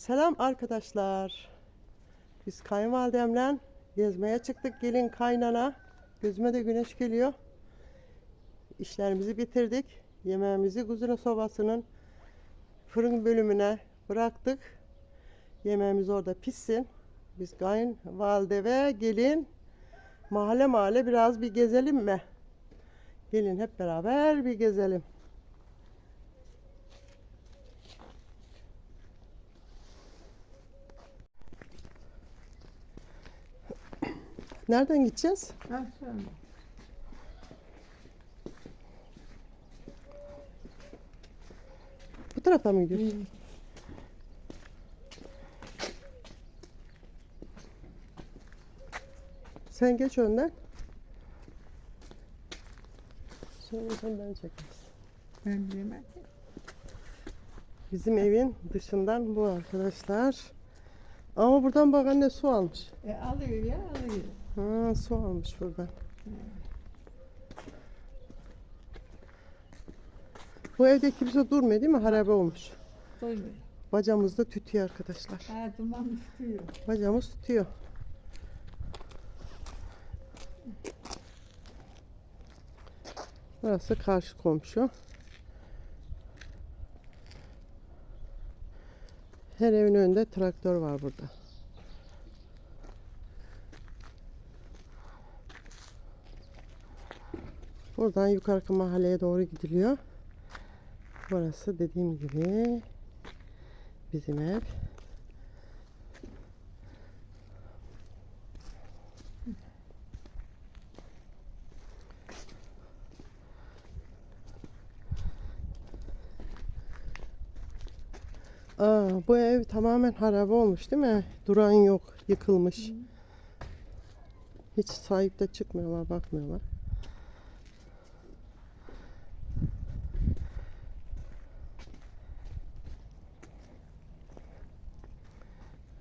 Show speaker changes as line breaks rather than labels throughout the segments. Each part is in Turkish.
Selam arkadaşlar. Biz kayınvalidemle gezmeye çıktık. Gelin kaynana. Gözüme de güneş geliyor. İşlerimizi bitirdik. Yemeğimizi kuzine sobasının fırın bölümüne bıraktık. Yemeğimiz orada pişsin. Biz kayınvalide ve gelin mahalle mahalle biraz bir gezelim mi? Gelin hep beraber bir gezelim. Nereden gideceğiz? Bu tarafa mı gidiyoruz? Sen geç önden. Sonra sen ben çekeriz.
Ben bilmem.
Bizim evin dışından bu arkadaşlar. Ama buradan bak anne su almış.
E alıyor ya alıyor.
Ha, su almış buradan. Bu evde kimse durmuyor değil mi? Harabe olmuş.
Doymuyor.
Bacamız da tütüyor arkadaşlar.
Ha duman tutuyor.
Bacamız tutuyor. Burası karşı komşu. Her evin önünde traktör var burada. Buradan yukarı mahalleye doğru gidiliyor. Burası dediğim gibi bizim ev. Aa, bu ev tamamen harabe olmuş değil mi? Duran yok, yıkılmış. Hiç sahip de çıkmıyorlar, bakmıyorlar.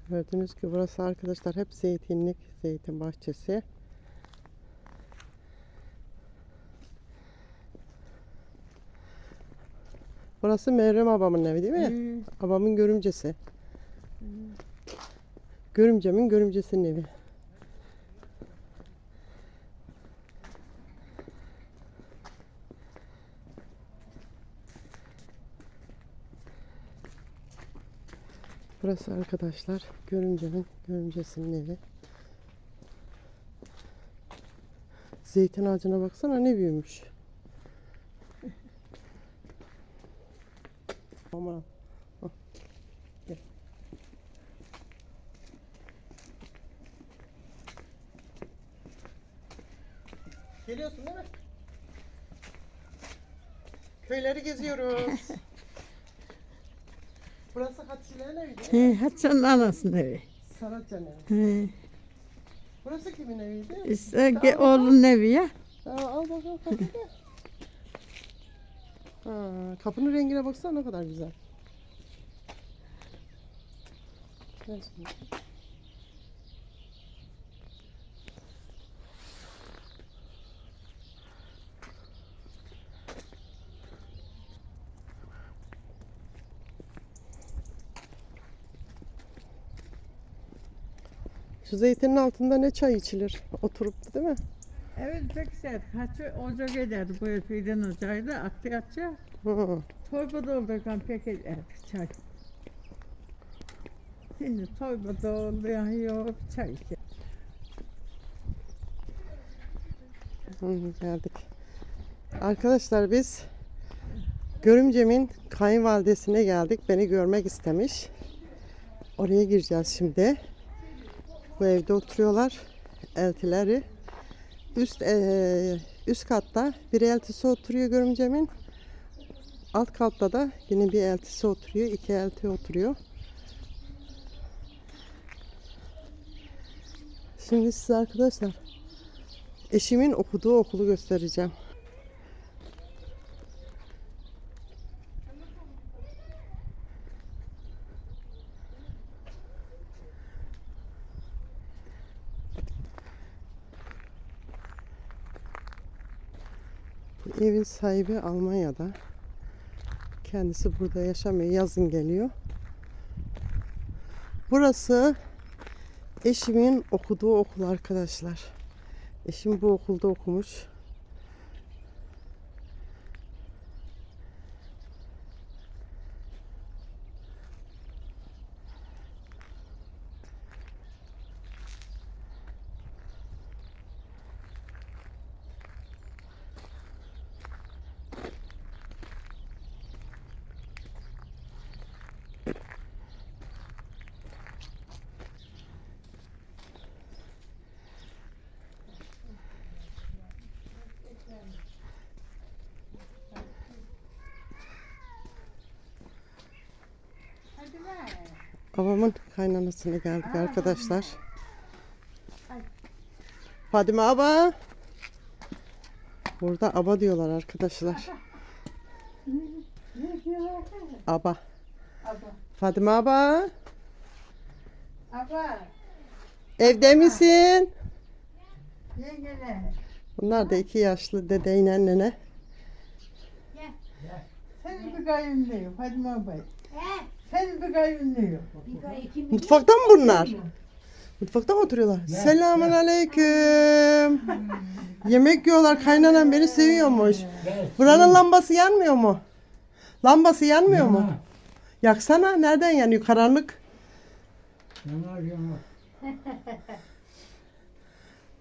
Gördüğünüz gibi burası arkadaşlar hep zeytinlik, zeytin bahçesi. Burası Meryem abamın evi değil mi?
Hı.
Babamın görümcesi. Görümcemin görümcesinin evi. Burası arkadaşlar görümcemin görümcesinin evi. Zeytin ağacına baksana ne büyümüş. Aman. Geliyorsun değil mi? Köyleri geziyoruz. Burası Hatice'lerin evi değil mi?
He, Hasan'ın anasının evi.
Saratcan evi.
He.
Burası kimin eviydi?
İşte ge- oğlunun evi ya.
Aa, al bakalım. Ha, kapının rengine baksana ne kadar güzel. Neyse. Şu zeytinin altında ne çay içilir? Oturup değil mi?
Evet pek güzel. Kaçı ocak ederdi bu epeyden ocağıydı. Aktı atça.
Hı.
Torba doldururken pek ederdi çay. Şimdi torba dolduyan yok çay içer.
Hı, geldik. Arkadaşlar biz Görümcem'in kayınvalidesine geldik. Beni görmek istemiş. Oraya gireceğiz şimdi. Bu evde oturuyorlar. Eltileri. Üst eee, üst katta bir eltisi oturuyor Görümcem'in. Alt katta da yine bir eltisi oturuyor. iki elti oturuyor. Şimdi size arkadaşlar eşimin okuduğu okulu göstereceğim. Evin sahibi Almanya'da. Kendisi burada yaşamıyor. Yazın geliyor. Burası eşimin okuduğu okul arkadaşlar. Eşim bu okulda okumuş. Babamın kaynanasına geldik arkadaşlar. Fadime Aba. Burada aba diyorlar arkadaşlar. Aba. Fadime Aba.
Abla.
Evde misin? Bunlar da iki yaşlı dedeyle nene.
Senin bir kayınlı yok. Hadi Senin bir kayınlı yok.
Mutfakta mı bunlar? Mutfakta mı oturuyorlar? Selamun aleyküm. Yemek yiyorlar. Kaynanan beni seviyormuş. Buranın lambası yanmıyor mu? Lambası yanmıyor mu? Yaksana. Nereden yanıyor? Karanlık.
Yanar yanar.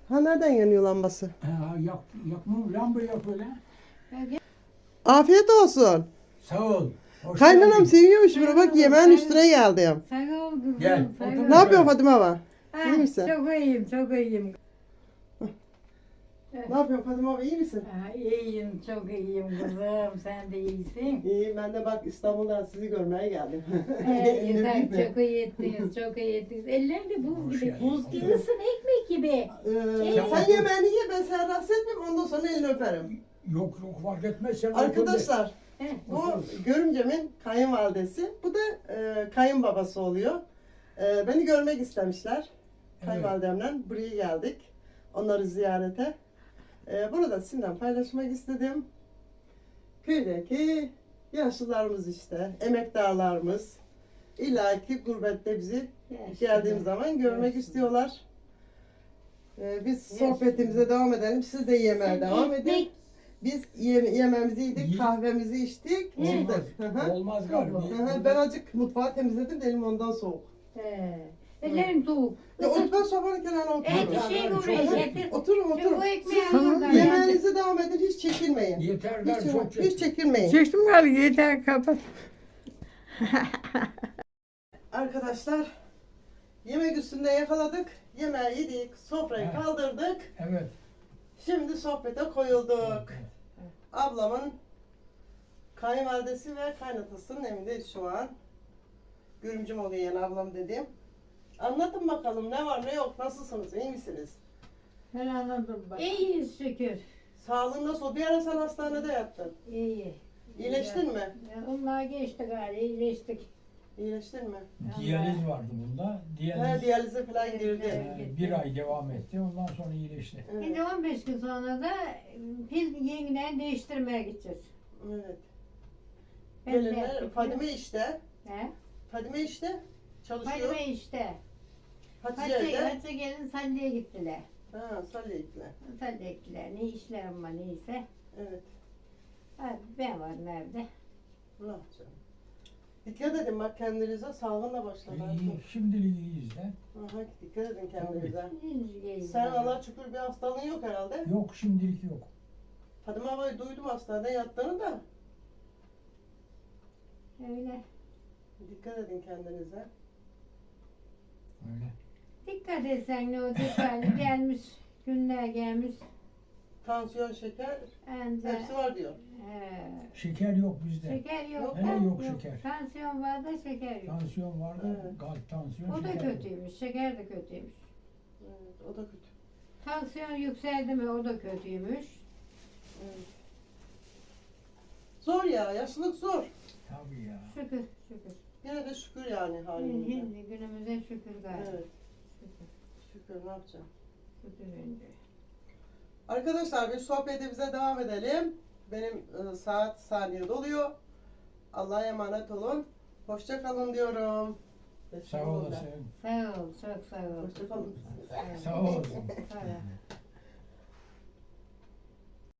Ha nereden yanıyor lambası?
Ha, yak, yakma, lamba yak öyle.
Afiyet olsun.
Sağ ol. Hoş
Kaynanam
geldin.
seviyormuş bunu. Bak yemeğin üstüne geldim.
Sağ ol kızım.
Gel, otur.
Ne yapıyorsun Fatime Baba?
Ah,
İyi misin?
Çok iyiyim, çok iyiyim.
Ne yapıyorsun Fatime Baba? İyi misin?
Ah, iyiyim, çok iyiyim kızım. Sen de iyisin.
İyi. Ben de bak İstanbul'dan sizi görmeye geldim.
Ee, sen
ben.
çok iyi ettiniz, çok iyi ettiniz. Eller de buz
Hoş
gibi,
geldin.
buz gibi ısın ekmek gibi.
Ee, sen yemeğini ye ben seni rahatsız etmem ondan sonra elini öperim.
Yok yok fark etmez. Sen.
Arkadaşlar
Heh.
bu görümcemin kayınvalidesi bu da e, kayınbabası oluyor. E, beni görmek istemişler. Kayınvalidemle buraya geldik. Onları ziyarete. E, bunu da sizinle paylaşmak istedim. Köydeki yaşlılarımız işte, emektarlarımız. İlla ki gurbette bizi geldiğimiz zaman görmek istiyorlar. E, biz sohbetimize devam edelim. Siz de yemeğe devam edin. Biz ye- yemeğimizi yedik,
Ye-
kahvemizi içtik,
Evet.
çıktık. Hı hı.
Olmaz galiba.
Hı hı, ben azıcık mutfağı temizledim de elim ondan soğuk.
he. Ellerim soğuk.
Ya
Isın.
otur sobanın kenarına
Et
oturun.
şey
Çok
oraya getir.
Oturun
Şu
oturun.
bu ekmeği
Tamam,
oradan
yemeğe-
getir.
Yemeğinize devam edin, hiç çekinmeyin.
Yeter
Hiç,
çok
hiç çekinmeyin.
Çektim galiba yeter kapat.
Arkadaşlar, yemek üstünde yakaladık. Yemeği yedik, sofrayı
Evet.
kaldırdık.
Evet.
Şimdi sohbete koyulduk. Ablamın kayınvalidesi ve kaynatasının evindeyiz şu an. Görümcüm oluyor yani ablam dediğim. Anlatın bakalım ne var ne yok, nasılsınız, iyi misiniz?
Ben anladım bak.
İyiyiz şükür.
Sağlığın nasıl? Bir ara sen hastanede yattın.
İyi.
İyileştin mi?
Ya, Onlar geçti gari, iyileştik.
İyileştin mi?
Diyaliz vardı bunda.
Ha,
Diyaliz
diyalize falan girdi.
e, bir ay devam etti. Ondan sonra iyileşti.
Evet.
Şimdi 15 gün sonra da pil yeniden değiştirmeye gideceğiz.
evet.
Ben de
Gelinler. Fadime işte.
He?
Fadime işte. Çalışıyor.
Fadime işte.
Hatice
Hatice,
evde.
Hatice gelin Salli'ye gittiler.
Ha, Salih'le.
Salli'ye gittiler. Ne işlerim var neyse.
Evet.
Ha, ben var nerede?
Ne yapacağım? Dikkat edin bak kendinize sağlığınla başlayın.
İyi, şimdilik iyiyiz de.
Aha, dikkat edin kendinize.
İyiyiz.
Sen Allah şükür bir hastalığın yok herhalde.
Yok şimdilik yok.
Fadime abayı duydum hastanede yattığını da.
Öyle.
Dikkat edin kendinize.
Öyle.
Dikkat etsen ne o dikkatli gelmiş. Günler gelmiş.
Tansiyon, şeker
Anca,
hepsi var diyor.
he,
Şeker yok bizde.
şeker yok.
Hele
da,
yok şeker.
Tansiyon var da şeker yok.
Tansiyon vardı.
Evet.
Kalp tansiyon
O da
şeker yok.
kötüymüş. Şeker de kötüymüş.
Evet, o da kötü.
Tansiyon yükseldi mi o da kötüymüş.
Evet. Zor ya, yaşlılık zor.
Tabii ya.
Şükür şükür.
Yine de şükür yani halimize.
Şimdi günümüze şükür galiba.
Evet,
Şükür,
şükür ne yapacağım.
şükür önce.
Arkadaşlar bir sohbetimize devam edelim. Benim e, saat saniye doluyor. Allah'a emanet olun. Hoşça kalın diyorum.
Sağ olasın.
Sağ ol, çok sağ ol.
Hoşçakalın.
Sağ olasın.
Sağ ol.